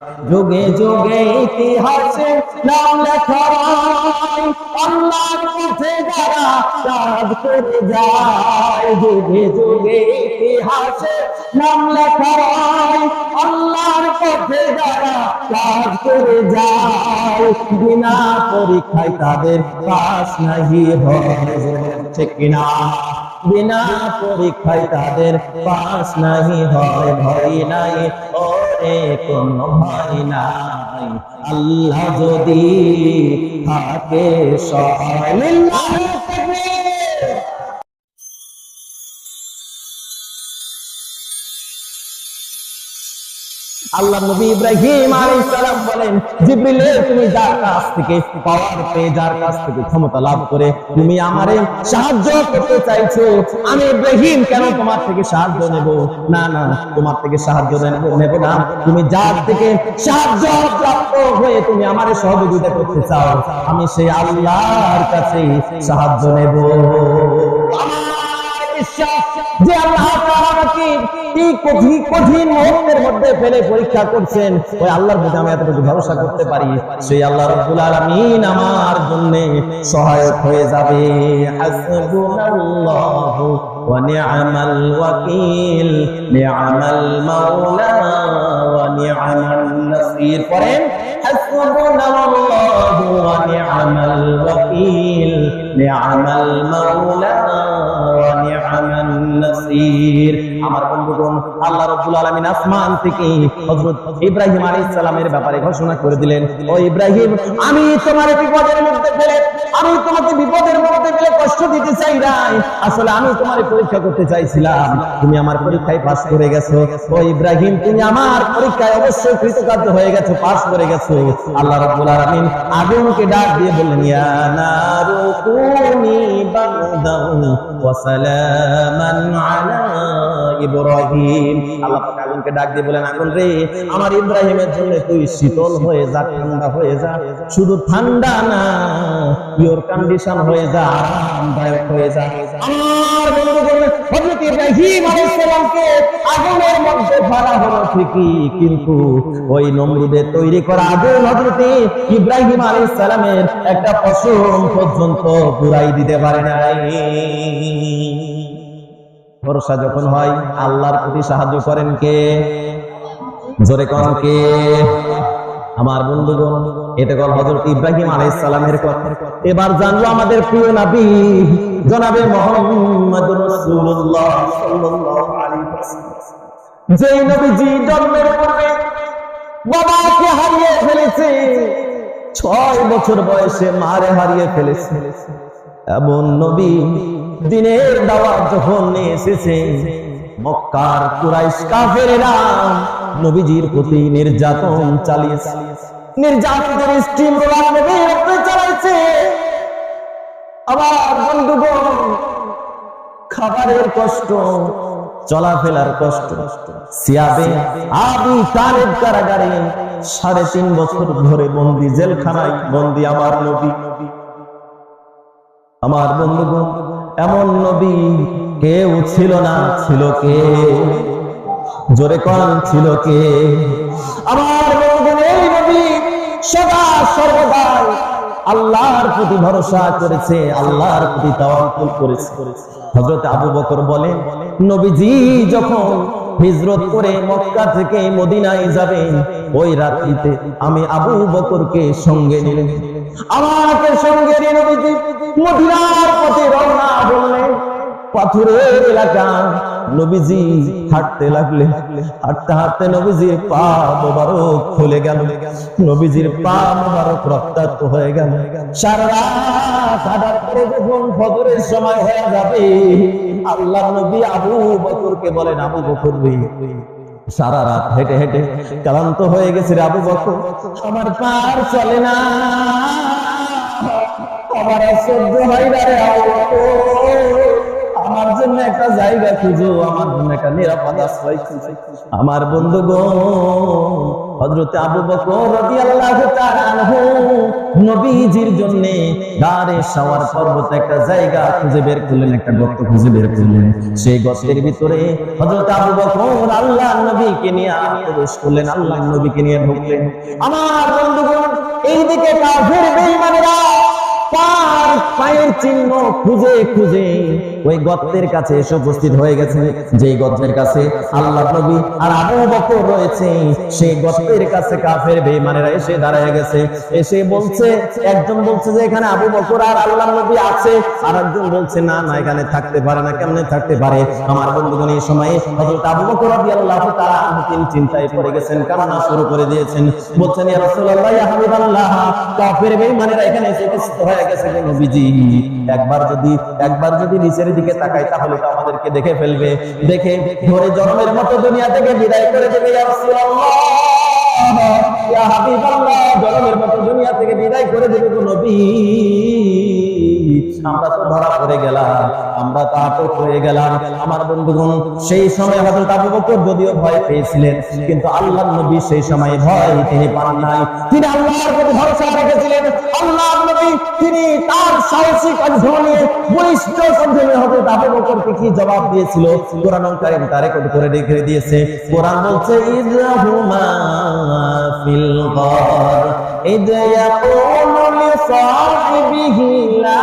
যুগে যুগে ইতিহাসে নাম লেখা হয়। আল্লাহর পথে যারা কাজ করে যায়, যুগে যুগে ইতিহাসে নাম লেখা হয়। আল্লাহর পথে যারা কাজ করে যায়, বিনা পরীক্ষায় তাদের পাস নাহি হয় ঠিক কিনা? বিনা পরীক্ষায় তাদের পাস নাহি হয় ভয় নাই। ওরে কোনো ভয় নাই। আল্লাহ যদি থাকে সহায় আল্লাহ নবী ইব্রাহিম আলাইহিস সালাম বলেন, জিবরিল, তুমি যার কাছ থেকে পাওয়ার পেয়ে, যার কাছ থেকে ক্ষমতা লাভ করে তুমি আমারে সাহায্য করতে চাইছো, আমি ইব্রাহিম কেন তোমার থেকে সাহায্য নেব? না না, তোমার থেকে সাহায্য নেব নেব না। তুমি যার থেকে সাহায্য প্রাপ্ত হয়ে তুমি আমারে সহযোগিতা করতে চাও, আমি সেই আল্লাহর কাছে সাহায্য নেব। আমার বিশ্বাস যে আল্লাহ আমাকে কঠিন কঠিন মধ্যে ফেলে পরীক্ষা করছেন, ওই আল্লাহর প্রতি আমি এতটুকু ভরসা করতে পারি। সেই আল্লাহ রাব্বুল আলামিন আমার জন্য সহায়ক হয়ে যাবে। হাসবুনাল্লাহু ওয়া নি'মাল ওয়াকিল। নি'মাল মাওলা ওয়া নি'মান নাসির। পড়েন, হাসবুনাল্লাহু ওয়া মাওলা ওয়া নি'মান নাসির আমার বন্ধুগণ, আল্লাহ রাব্বুল আলামিন আসমান থেকে হযরত ইব্রাহিম আলাইহিস সালামের ব্যাপারে ঘোষণা করে দিলেন, ও ইব্রাহিম, আমি তোমার বিপদের মধ্যে ফেলে, আমি তোমাকে বিপদের মধ্যে ফেলে কষ্ট দিতে চাই নাই। আসলে আমি তোমার পরীক্ষা করতে চাইছিলাম। তুমি আমার পরীক্ষায় পাস করে গেছো। ও ইব্রাহিম, তুমি আমার পরীক্ষায় অবশ্যই কৃতকার্য হয়ে গেছো পাস করে গেছো। আল্লাহ রাব্বুল আলামিন আগুনকে ডাক দিয়ে বললেন, ইয়া নারু কুনি বারদান ওয়া সালামান আলা ইব্রাহিম। আল্লাহ পাক আগুনকে ডাক দিয়ে বলেন, আগুন রে, আমার ইব্রাহিমের জন্য তুই শীতল হয়ে যা, ঠান্ডা হয়ে যা। শুধু ঠান্ডা না কন্ডিশন হয়ে যা, আরামদায়ক হয়ে যা। আমার বন্ধুগণ, হযরত ইব্রাহিম আলাইহিস সালামকে আগুনের মধ্যে ফেলা হলো ঠিকই, কিন্তু ওই নমরুদের তৈরি করা আগুন হযরত ইব্রাহিম আলাইহিস সালামের একটা পশম পর্যন্ত পুরাই দিতে পারে নাই। ভরসা যখন হয়, আল্লাহর প্রতি সাহায্য করেন কে? জোরে করেন কে? আমার বন্ধুগণ এটা কল হজরত ইব্রাহিম আলাইহিস সালামের কথা। এবার জানলো আমাদের প্রিয় নবী, জনাবে নবীজি জন্মের পূর্বে বাবাকে হারিয়ে ফেলেছে, ছয় বছর বয়সে মারে হারিয়ে ফেলেছে। এমন নবী দিনের দাওয়াত যখন এসেছে, মক্কার কুরাইশ কাফেরেরা নবীজির প্রতি নির্যাতন চালিয়েছে। নির্যাতনের স্টিম রোলার চালাইছে। আমার বন্ধুগণ, খাবারের কষ্ট কষ্ট সিয়াবে আবু তালেব কারাগারে সাড়ে তিন বছর ধরে বন্দি জেলখানায় বন্দি আমার নবী। আমার বন্ধুগণ, এমন নবী কেউ ছিল না, ছিল কে? জোরে কন, ছিল কে? আমার বন্ধুগণ, এই নবী সদা সর্বদা আল্লাহর প্রতি ভরসা করেছে, আল্লাহর প্রতি তাওয়াক্কুল করেছে। হযরত আবু বকর বলেন, নবীজি, যখন হিজরত করে মক্কা থেকে মদিনায় যাবেন, ওই রাত্রিতে আমি আবু বকরকে সঙ্গে নিলেন আমাকে সঙ্গে নবীজি মদিনার পথে রওনা বললেন পাথরের এলাকা, নবীজি হাঁটতে লাগলে হাঁটতে হাঁটতে নবীজির পা মোবারক খুলে গেল। নবীজির পা মোবারক রক্তাক্ত হয়ে গেল। সারা রাত হাঁটার পরে যখন ফজরের সময় হয়ে যাবে আল্লাহ নবী আবু বকরকে বলেন, আবু বকর সারা রাত হেঁটে হেঁটে ক্লান্ত হয়ে গেছে আবু বকর। আমার পার চলে না। আমার সহ্য হয় না রে আবু বকর। জায়গা খুঁজো আমার জন্য একটা নিরাপদ আশ্রয় খুঁজো আমার বন্ধুগণ হযরত আবু বকর রাদিয়াল্লাহু তাআলা নবীজির জন্য গারে শাওয়ার পর্বতে একটা জায়গা খুঁজে বের করলেন, একটা গর্ত খুঁজে বের করলেন। সেই গর্তের ভিতরে হযরত আবু বকর আল্লাহর নবীকে নিয়ে প্রবেশ করলেন, আল্লাহর নবীকে নিয়ে ঢুকলেন। আমার বন্ধুগণ, এইদিকে কাফের বেঈমানেরা পার পায়ের চিহ্ন খুঁজে খুঁজে ওই গর্তের কাছে এসে উপস্থিত হয়ে গেছে। যেই গর্তের কাছে আল্লাহ নবী আর আবু বকর রয়েছে, সেই গর্তের কাছে কাফের এসে দাঁড়ায় গেছে। এসে বলছে, একজন বলছে যে এখানে আবু বকর আর আল্লাহ নবী আছে। আর একজন বলছে, না না, এখানে থাকতে পারে না, কেমনে থাকতে পারে? আমার বন্ধুগণ, এই সময়ে হযরত আবু বকর রাদিয়াল্লাহু তাআলা তিনি চিন্তায় পড়ে গেছেন শুরু করে দিয়েছেন। বলছেন, ইয়া রাসূলুল্লাহ, ইয়া হাবিবাল্লাহ। কাফের এখানে এসে উপস্থিত হয়ে গেছে যে নবীজি। একবার যদি একবার যদি নিচের দিকে তাকাই তাহলে তো আমাদেরকে দেখে ফেলবে। দেখে ধরে জন্মের মতো দুনিয়া থেকে বিদায় করে দেবে, ইয়া রাসূলুল্লাহ। নবী। আমরা তো ধরা পড়ে গেলাম। আমরা তাহাতক হয়ে গেলাম। আমার বন্ধুগণ, সেই সময় হযরত আবু বকর যদিও ভয় পেয়েছিলেন, কিন্তু আল্লাহর নবী সেই সময় ভয় তিনি পান নাই। তিনি আল্লাহর প্রতি ভরসা রেখেছিলেন। আল্লাহর নবী তিনি তার সাহসী কণ্ঠে বলিষ্ঠ কণ্ঠে হযরত আবু বকরকে কি জবাব দিয়েছিল? কোরআন কারীম তার রেকর্ড করে রেখে দিয়েছে। কোরআন বলছে ইজাহুমা ফিল গার ইদ ইয়াকুলু লিসাহিবিহি লা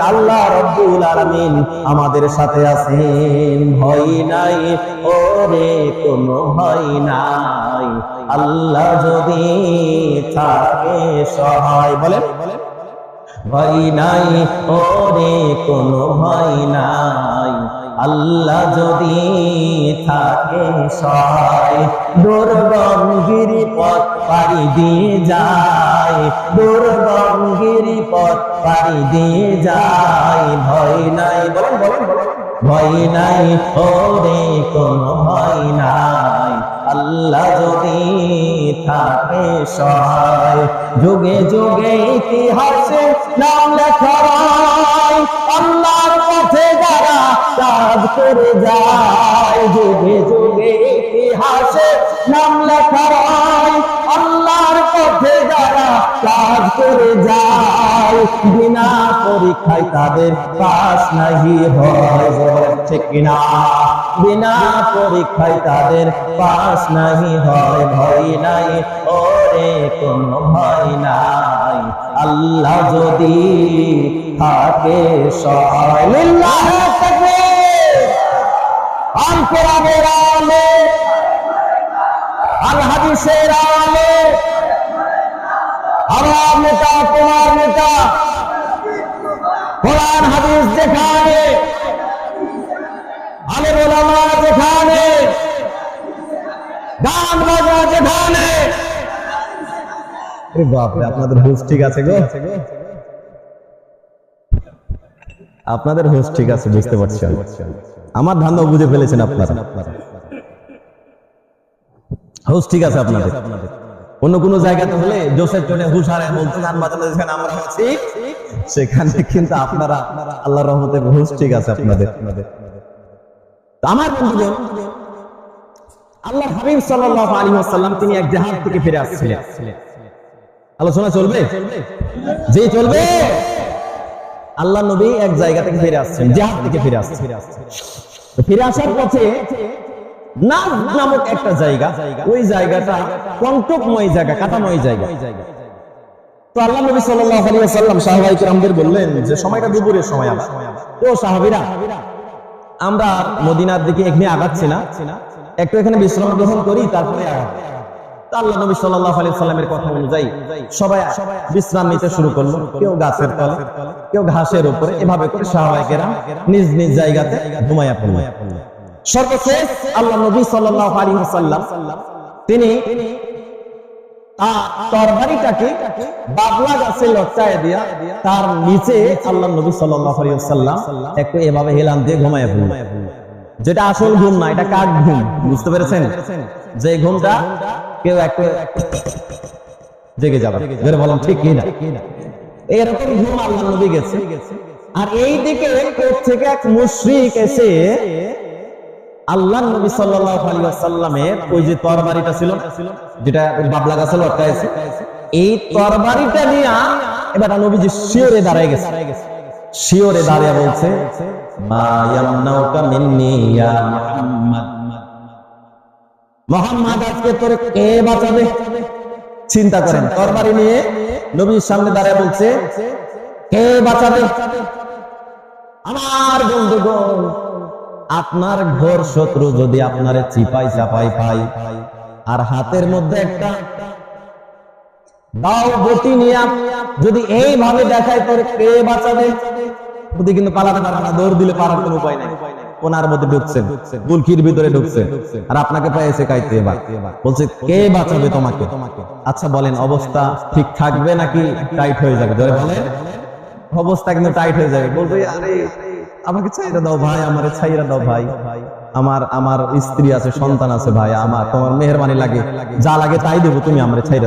আল্লাহ আমাদের সাথে আছেন। ভয় নাই, ওরে কোনো ভয় নাই। আল্লাহ যদি থাকে সহায়, বলেন? ভয় নাই, ওরে কোনো ভয় নাই। আল্লাহ যদি থাকে সহায় দুর্গম গিরিপথ পাড়ি দিয়ে যায়। দুর্গম গিরিপথ পাড়ি দিয়ে যায়। ভয় নাই বলেন বলেন। ভয় নাই, ওরে কোনো ভয় নাই। আল্লাহ যদি থাকে সহায়। যুগে যুগে ইতিহাসে নাম লেখা হয়। আল্লাহর পথে যারা কাজ করে যায়, যুগে যুগে ইতিহাসে নাম লেখা হয়। আল্লাহর পথে যারা কাজ করে যায়, বিনা পরীক্ষায় তাদের পাস নাহি হয়। ঠিক কিনা? বিনা পরীক্ষায় তাদের পাস নাহি হয়, ভয় নাই। ওরে, কোনো ভয় নাই। আল্লাহ যদি থাকে আমার নেতা তোমার নেতা। কোরআন হাদিস যেখানে আলের ওলামা যেখানে গান বাজনা যেখানে আরে আপনাদের হুশ ঠিক আছে গো? আপনাদের হুশ ঠিক আছে, বুঝতে পারছি আমার ধান্দা বুঝে ফেলেছেন আপনারা। হুশ ঠিক আছে আপনাদের। অন্য কোন জায়গাতে হলে জোসের চলে হুশ হারে বলতে গান বাজানো যেখানে আমরা আছি, সেখানে কিন্তু আপনারা আল্লাহর রহমতে হুশ ঠিক আছে আপনাদের। আমার বন্ধুগণ আল্লাহ হাবিব সাল্লাল্লাহু আলাইহি ওয়াসাল্লাম তিনি এক জাহাজ থেকে ফিরে আসছিলেন। আলোচনা চলবে? জি চলবে, আল্লাহ নবী এক জায়গা থেকে ফিরে আসছেন জাহাজ থেকে ফিরে আসছেন। তো ফিরে আসার পথে নামক একটা জায়গা, ওই জায়গাটা কণ্টকময় জায়গা, কাটাময় জায়গা। তো আল্লাহ নবী সাহাবায়ে কিরামদের বললেন যে, সময়টা দুপুরের সময় আবার। তো সাহাবীরা, আমরা মদিনার দিকে এখানে আগাচ্ছি না। একটু এখানে বিশ্রাম গ্রহণ করি, তারপরে আগাবো। আল্লাহ নবী সাল্লাল্লাহু আলাইহি সাল্লামের কথা অনুযায়ী সবাই বিশ্রাম নিতে শুরু করল। কেউ গাছের তলে, কেউ ঘাসের উপরে, এভাবে করে নিজ নিজ জায়গাতে ঘুমাইয়া সর্বশেষ আল্লাহ নবী সাল্লাল্লাহু আলাইহি ওয়াসাল্লাম তিনি যেটা আসল ঘুম না, এটা কাক ঘুম, বুঝতে পেরেছেন? যে ঘুমটা কেউ একটু জেগে যাবে। বলেন ঠিক কি না এরকম ঘুম আল্লাহ নবী গেছে। আর এই দিকে থেকে এক মুশরিক এসে আল্লাহ নবী ওই যে তরবারিটা ছিল যেটা বাবলা গাছে এই তরবারিটা নিয়ে এবার নবীজি শিওরে দাঁড়ায় গেছে। শিওরে দাঁড়িয়ে বলছে, মা মুহাম্মদ। মোহাম্মদ আজকে তোর কে বাঁচাবে? চিন্তা করেন তরবারি নিয়ে নবীর সামনে দাঁড়িয়ে বলছে কে বাঁচাবে? আমার বন্ধুগণ আপনার ঘোর শত্রু যদি আপনারে চিপাই চাপাই পাই আর হাতের মধ্যে একটা দাও বটি নিয়ে যদি এইভাবে দেখায় তোর কে বাঁচাবে? কিন্তু পালাতে পারবে না দৌড় দিলে পারার কোনো উপায় নাই। কোনার মধ্যে ঢুকছেন গুলকির ভিতরে ঢুকছে আর আপনাকে পেয়েছে কাইতে এবার। বলছে, কে বাঁচাবে তোমাকে? আচ্ছা বলেন, অবস্থা ঠিক থাকবে নাকি টাইট হয়ে যাবে? ধরে বলেন, অবস্থা কিন্তু টাইট হয়ে যাবে। বলবে আরে, আমাকে ছাইরা দাও ভাই, আমারে ছাইরা দাও ভাই। আমার আমার স্ত্রী আছে, সন্তান আছে ভাই, আমার তোমার মেহরবানি লাগে, যা লাগে তাই দেবো, তুমি আমারে ছাইরা